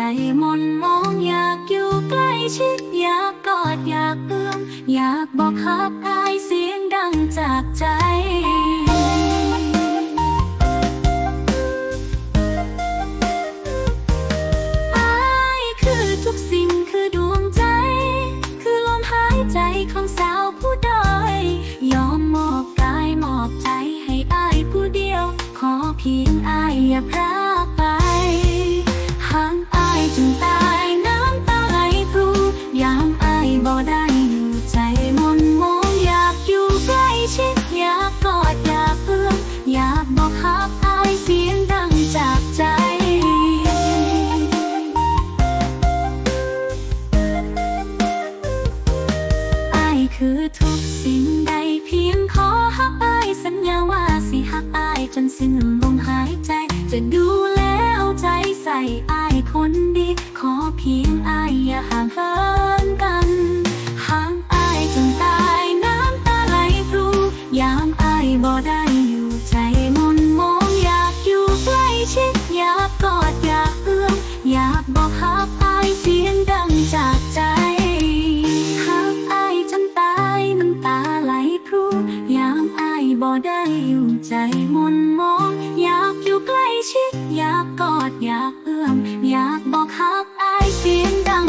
ใจมนมองอยากอยู่ใกล้ชิด อยากกอดอยากเอื้อมอยากบอกฮักอายเสียงดังจากใจอายคือทุกสิ่งคือดวงใจ คือลมหายใจของสาวผู้ด้อยยอมมอบกายมอบใจให้อายผู้เดียว ขอเพียงอายอย่าพลา คือทุกสิ่งใดเพียงขอฮักอายสัญญาว่าสิฮักอายจนสิ้นลมหายใจ จะดูแลเอาใจใส่อายคนดี ขอเพียงอายอย่าห่างเหิน ใจมุนมองอยากอยู่ใกล้ชิด อยากกอดอยากเอื้อม อยากบอกฮักอายเสียงดัง